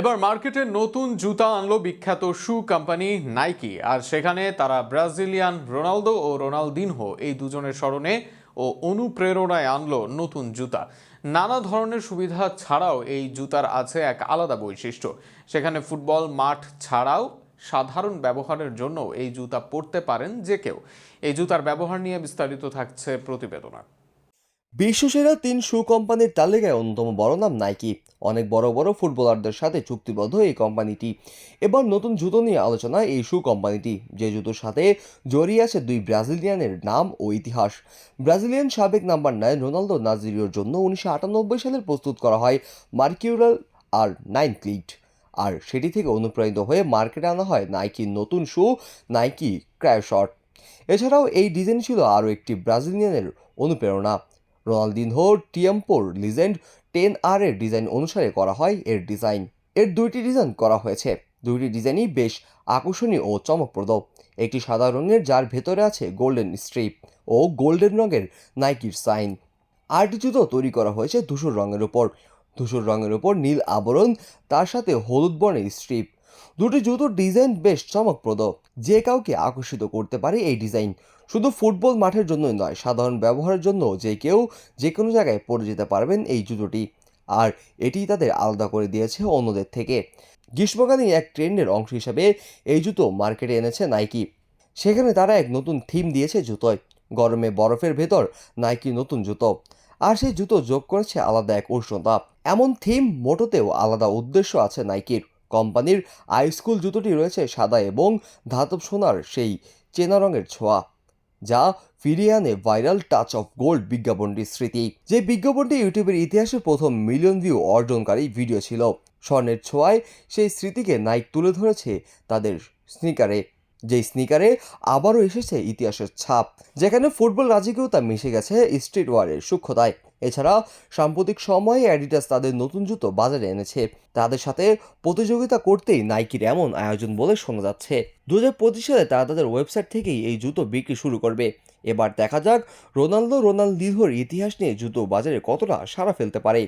এবার মার্কেটে নতুন জুতা আনলো বিখ্যাত শু কোম্পানি নাইকি, আর সেখানে তারা ব্রাজিলিয়ান রোনালদো ও রোনালদিনহো এই দুজনের স্মরণে ও অনুপ্রেরণায় আনলো নতুন জুতা। নানা ধরনের সুবিধা ছাড়াও এই জুতার আছে এক আলাদা বৈশিষ্ট্য। সেখানে ফুটবল মাঠ ছাড়াও সাধারণ ব্যবহারের জন্য এই জুতা পরতে পারেন যে কেউ। এই জুতার ব্যবহার নিয়ে বিস্তারিত থাকছে প্রতিবেদনা বিশ্বসেরা তিন শু কোম্পানির তালিকায় অন্যতম বড় নাম নাইকি। অনেক বড় বড় ফুটবলারদের সাথে চুক্তিবদ্ধ এই কোম্পানিটি। এবার নতুন জুতো নিয়ে আলোচনা এই শু কোম্পানিটি। যে জুতোর সাথে জড়িয়ে আছে দুই ব্রাজিলিয়ানের নাম ও ইতিহাস। ব্রাজিলিয়ান সাবেক নাম্বার নাইন রোনালদো নাজিরিওর জন্য উনিশশো আটানব্বই সালে প্রস্তুত করা হয় মার্কিউরাল আর নাইন ক্লিট। আর সেটি থেকে অনুপ্রাণিত হয়ে মার্কেটে আনা হয় নাইকির নতুন শু নাইকি ক্রায়োশট এছাড়াও এই ডিজাইন ছিল আরও একটি ব্রাজিলিয়ানের অনুপ্রেরণা। রোনালদিনহো টিয়াম্পোর লিজেন্ড টেন আর এর ডিজাইন অনুসারে করা হয় এর ডিজাইন। এর দুইটি ডিজাইন করা হয়েছে। দুইটি ডিজাইনই বেশ আকর্ষণীয় ও চমকপ্রদ। একটি সাদা রঙের যার ভেতরে আছে গোল্ডেন স্ট্রিপ ও গোল্ডেন রঙের নাইকির সাইন। আরটি জুতো তৈরি করা হয়েছে ধূসর রঙের ওপর ধূসর রঙের ওপর নীল আবরণ, তার সাথে হলুদ বর্ণের স্ট্রিপ। দুটি জুতোর ডিজাইন বেশ চমকপ্রদ। যে কাউকে আকর্ষিত করতে পারে এই ডিজাইন। শুধু ফুটবল মাঠের জন্যই নয়, সাধারণ ব্যবহারের জন্য যে কেউ যে কোনো জায়গায় পরে যেতে পারবেন এই জুতোটি। আর এটি তাদের আলাদা করে দিয়েছে অন্যদের থেকে। গ্রীষ্মকালীন এক ট্রেন্ডের অংশ হিসাবে এই জুতো মার্কেটে এনেছে নাইকি। সেখানে তারা এক নতুন থিম দিয়েছে জুতোয়। গরমে বরফের ভেতর নাইকি নতুন জুতো। আর সেই জুতো যোগ করেছে আলাদা এক উষ্ণতা। এমন থিম মোটোতেও আলাদা উদ্দেশ্য আছে নাইকির। কোম্পানির আই স্কুল জুতোটি রয়েছে সাদা এবং ধাতব সোনার, সেই চেনা রঙের ছোঁয়া, যা ফিরিয়ে আনে ভাইরাল টাচ অফ গোল্ড বিজ্ঞাপনটির স্মৃতি। যে বিজ্ঞাপনটি ইউটিউবের ইতিহাসে প্রথম মিলিয়ন ভিউ অর্জনকারী ভিডিও ছিল। স্বর্ণের ছোঁয়ায় সেই স্মৃতিকে নাইক তুলে ধরেছে তাদের স্নিকারে যেই স্নিকারে আবারও এসেছে ইতিহাসের ছাপ, যেখানে ফুটবল রাজকীয় তা মিশে গেছে স্ট্রিট ওয়ারের সূক্ষ্মতায়। এছাড়া সাম্প্রতিক সময়ে অ্যাডিডাস তাদের নতুন জুতো বাজারে এনেছে। তাদের সাথে প্রতিযোগিতা করতেই নাইকির এমন আয়োজন বলে শোনা যাচ্ছে। দু হাজার পঁচিশ সালে তারা তাদের ওয়েবসাইট থেকেই এই জুতো বিক্রি শুরু করবে। এবার দেখা যাক রোনালদো রোনালদিনহোর ইতিহাস নিয়ে জুতো বাজারে কতটা সাড়া ফেলতে পারে।